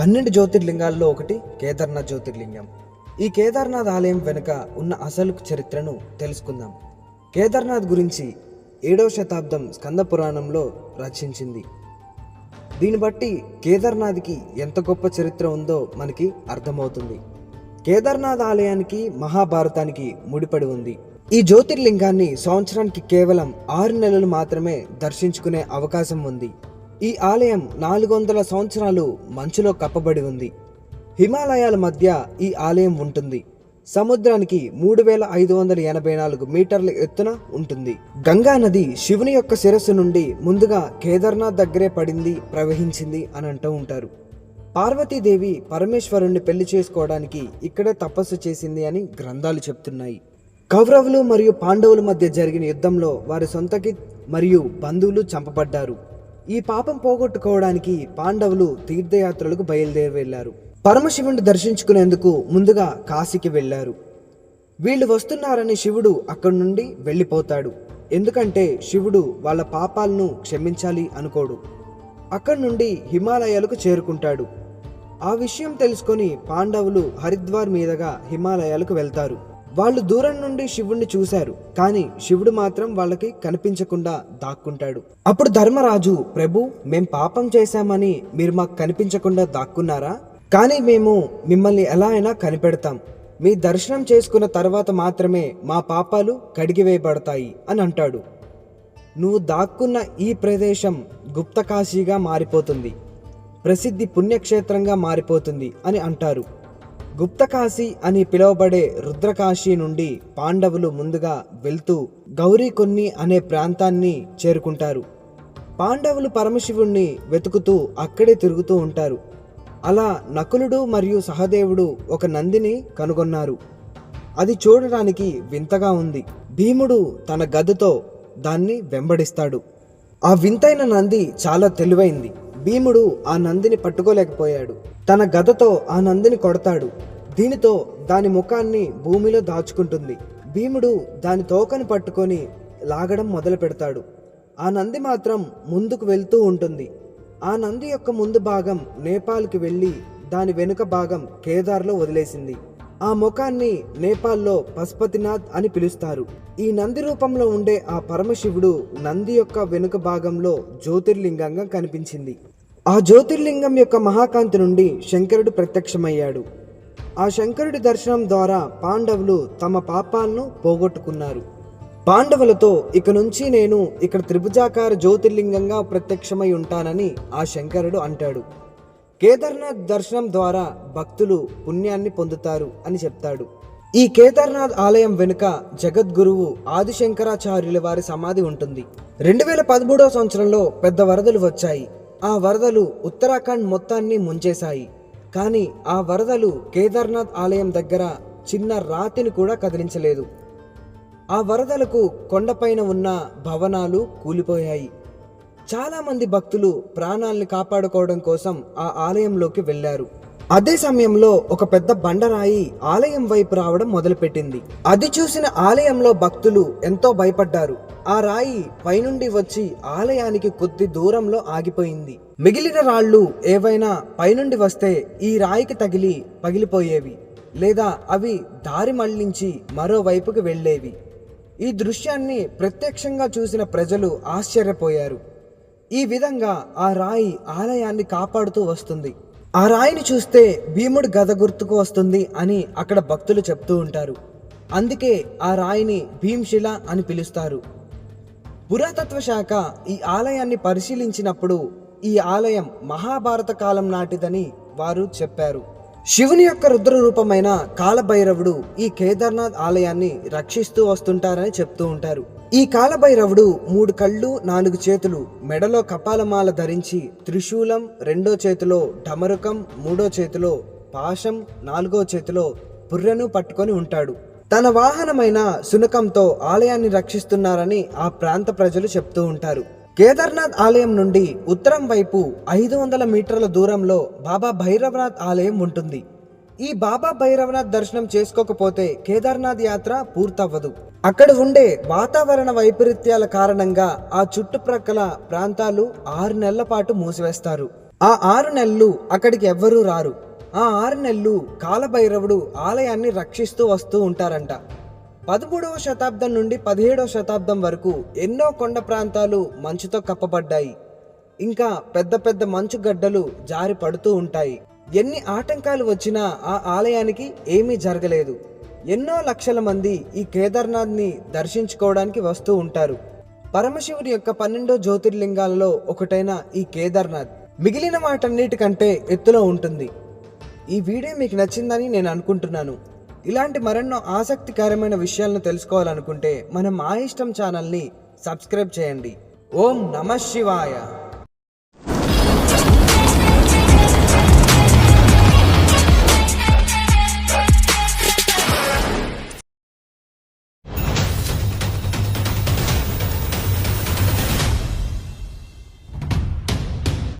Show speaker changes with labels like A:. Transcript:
A: పన్నెండు జ్యోతిర్లింగాల్లో ఒకటి కేదార్నాథ్ జ్యోతిర్లింగం. ఈ కేదార్నాథ్ ఆలయం వెనుక ఉన్న అసలు చరిత్రను తెలుసుకుందాం. కేదార్నాథ్ గురించి ఏడవ శతాబ్దం స్కంద పురాణంలో రచించింది. దీన్ని బట్టి కేదార్నాథ్కి ఎంత గొప్ప చరిత్ర ఉందో మనకి అర్థమవుతుంది. కేదార్నాథ్ ఆలయానికి మహాభారతానికి ముడిపడి ఉంది. ఈ జ్యోతిర్లింగాన్ని సంవత్సరానికి కేవలం ఆరు నెలలు మాత్రమే దర్శించుకునే అవకాశం ఉంది. ఈ ఆలయం నాలుగు వందల సంవత్సరాలు మంచులో కప్పబడి ఉంది. హిమాలయాల మధ్య ఈ ఆలయం ఉంటుంది. సముద్రానికి మూడు వేల ఐదు వందల ఎనభై నాలుగు మీటర్ల ఎత్తున ఉంటుంది. గంగా నది శివుని యొక్క శిరస్సు నుండి ముందుగా కేదార్నాథ్ దగ్గరే పడింది ప్రవహించింది అని అంటూ ఉంటారు. పార్వతీదేవి పరమేశ్వరుణ్ణి పెళ్ళి చేసుకోవడానికి ఇక్కడే తపస్సు చేసింది అని గ్రంథాలు చెప్తున్నాయి. కౌరవులు మరియు పాండవుల మధ్య జరిగిన యుద్ధంలో వారి సొంతకి మరియు బంధువులు చంపబడ్డారు. ఈ పాపం పోగొట్టుకోవడానికి పాండవులు తీర్థయాత్రలకు బయలుదేరి వెళ్ళారు పరమశివుని దర్శించుకునేందుకు ముందుగా కాశీకి వెళ్ళారు వీళ్ళు వస్తున్నారని శివుడు అక్కడి నుండి వెళ్ళిపోతాడు. ఎందుకంటే శివుడు వాళ్ళ పాపాలను క్షమించాలి అనుకోడు. అక్కడి నుండి హిమాలయాలకు చేరుకుంటాడు. ఆ విషయం తెలుసుకొని పాండవులు హరిద్వార్ మీదుగా హిమాలయాలకు వెళ్తారు. వాళ్ళు దూరం నుండి శివుణ్ణి చూశారు కానీ శివుడు మాత్రం వాళ్ళకి కనిపించకుండా దాక్కుంటాడు. అప్పుడు ధర్మరాజు ప్రభు మేం పాపం చేశామని మీరు మాకు కనిపించకుండా దాక్కున్నారా? కానీ మేము మిమ్మల్ని ఎలా అయినా కనిపెడతాం. మీ దర్శనం చేసుకున్న తర్వాత మాత్రమే మా పాపాలు కడిగివేయబడతాయి అని అంటాడు. నువ్వు దాక్కున్న ఈ ప్రదేశం గుప్తకాశీగా మారిపోతుంది ప్రసిద్ధి పుణ్యక్షేత్రంగా మారిపోతుంది అని అంటారు. గుప్తకాశి అని పిలువబడే రుద్రకాశీ నుండి పాండవులు ముందుగా వెళ్తూ గౌరీ కొన్ని అనే ప్రాంతాన్ని చేరుకుంటారు. పాండవులు పరమశివుణ్ణి వెతుకుతూ అక్కడే తిరుగుతూ ఉంటారు. అలా నకులుడు మరియు సహదేవుడు ఒక నందిని కనుగొన్నారు. అది చూడడానికి వింతగా ఉంది. భీముడు తన గదతో దాన్ని వెంబడిస్తాడు. ఆ వింతైన నంది చాలా తెలివైంది. భీముడు ఆ నందిని పట్టుకోలేకపోయాడు. తన గదతో ఆ నందిని కొడతాడు. దీనితో దాని ముఖాన్ని భూమిలో దాచుకుంటుంది. భీముడు దాని తోకను పట్టుకొని లాగడం మొదలు పెడతాడు. ఆ నంది మాత్రం ముందుకు వెళ్తూ ఉంటుంది. ఆ నంది యొక్క ముందు భాగం నేపాల్కి వెళ్ళి దాని వెనుక భాగం కేదార్లో వదిలేసింది. ఆ ముఖాన్ని నేపాల్లో పశుపతినాథ్ అని పిలుస్తారు. ఈ నంది రూపంలో ఉండే ఆ పరమశివుడు నంది యొక్క వెనుక భాగంలో జ్యోతిర్లింగంగా కనిపించింది. ఆ జ్యోతిర్లింగం యొక్క మహాకాంతి నుండి శంకరుడు ప్రత్యక్షమయ్యాడు. ఆ శంకరుడి దర్శనం ద్వారా పాండవులు తమ పాపాలను పోగొట్టుకున్నారు. పాండవులతో ఇక నుంచి నేను ఇక్కడ త్రిభుజాకార జ్యోతిర్లింగంగా ప్రత్యక్షమై ఉంటానని ఆ శంకరుడు అంటాడు. కేదార్నాథ్ దర్శనం ద్వారా భక్తులు పుణ్యాన్ని పొందుతారు అని చెప్తాడు. ఈ కేదార్నాథ్ ఆలయం వెనుక జగద్గురువు ఆదిశంకరాచార్యుల వారి సమాధి ఉంటుంది. రెండు వేల పదమూడవ సంవత్సరంలో పెద్ద వరదలు వచ్చాయి. ఆ వరదలు ఉత్తరాఖండ్ మొత్తాన్ని ముంచేశాయి. కానీ ఆ వరదలు కేదార్నాథ్ ఆలయం దగ్గర చిన్న రాతిని కూడా కదిలించలేదు. ఆ వరదలకు కొండపైన ఉన్న భవనాలు కూలిపోయాయి. చాలామంది భక్తులు ప్రాణాల్ని కాపాడుకోవడం కోసం ఆ ఆలయంలోకి వెళ్ళారు. అదే సమయంలో ఒక పెద్ద బండరాయి ఆలయం వైపు రావడం మొదలుపెట్టింది. అది చూసిన ఆలయంలో భక్తులు ఎంతో భయపడ్డారు. ఆ రాయి పైనుండి వచ్చి ఆలయానికి కొద్ది దూరంలో ఆగిపోయింది. మిగిలిన రాళ్ళు ఏవైనా పైనుండి వస్తే ఈ రాయికి తగిలి పగిలిపోయేవి లేదా అవి దారి మళ్ళించి మరోవైపుకి వెళ్ళేవి. ఈ దృశ్యాన్ని ప్రత్యక్షంగా చూసిన ప్రజలు ఆశ్చర్యపోయారు. ఈ విధంగా ఆ రాయి ఆలయాన్ని కాపాడుతూ వస్తుంది. ఆ రాయిని చూస్తే భీముడు గద గుర్తుకు వస్తుంది అని అక్కడ భక్తులు చెప్తూ ఉంటారు. అందుకే ఆ రాయిని భీమ్శిల అని పిలుస్తారు. పురాతత్వ శాఖ ఈ ఆలయాన్ని పరిశీలించినప్పుడు ఈ ఆలయం మహాభారత కాలం నాటిదని వారు చెప్పారు. శివుని యొక్క రుద్ర రూపమైన కాలభైరవుడు ఈ కేదార్నాథ్ ఆలయాన్ని రక్షిస్తూ వస్తుంటారని చెప్తూ ఉంటారు. ఈ కాలభైరవుడు మూడు కళ్ళు నాలుగు చేతులు మెడలో కపాలమాల ధరించి త్రిశూలం రెండో చేతిలో ఢమరుకం మూడో చేతిలో పాశం నాలుగో చేతిలో పుర్రెను పట్టుకొని ఉంటాడు. తన వాహనమైన శునకంతో ఆలయాన్ని రక్షిస్తున్నారని ఆ ప్రాంత ప్రజలు చెప్తూ ఉంటారు. కేదార్నాథ్ ఆలయం నుండి ఉత్తరం వైపు ఐదు వందల మీటర్ల దూరంలో బాబా భైరవనాథ్ ఆలయం ఉంటుంది. ఈ బాబా భైరవనాథ్ దర్శనం చేసుకోకపోతే కేదార్నాథ్ యాత్ర పూర్తవ్వదు. అక్కడ ఉండే వాతావరణ వైపరీత్యాల కారణంగా ఆ చుట్టుప్రక్కల ప్రాంతాలు ఆరు నెలల పాటు మూసివేస్తారు. ఆ ఆరు నెలలు అక్కడికి ఎవ్వరూ రారు. ఆ ఆరు నెలలు కాలభైరవుడు ఆలయాన్ని రక్షిస్తూ వస్తూ ఉంటారంట. పదమూడవ శతాబ్దం నుండి పదిహేడవ శతాబ్దం వరకు ఎన్నో కొండ ప్రాంతాలు మంచుతో కప్పబడ్డాయి. ఇంకా పెద్ద పెద్ద మంచు గడ్డలు జారి పడుతూ ఉంటాయి. ఎన్ని ఆటంకాలు వచ్చినా ఆ ఆలయానికి ఏమీ జరగలేదు. ఎన్నో లక్షల మంది ఈ కేదార్నాథ్ని దర్శించుకోవడానికి వస్తూ ఉంటారు. పరమశివుడి యొక్క పన్నెండో జ్యోతిర్లింగాలలో ఒకటైన ఈ కేదార్నాథ్. మిగిలిన వాటన్నిటికంటే ఎత్తులో ఉంటుంది. ఈ వీడియో మీకు నచ్చిందని నేను అనుకుంటున్నాను. ఇలాంటి మరెన్నో ఆసక్తికరమైన విషయాలను తెలుసుకోవాలనుకుంటే మన మా ఇష్టం ఛానల్ని సబ్స్క్రైబ్ చేయండి. ఓం నమ శివాయ.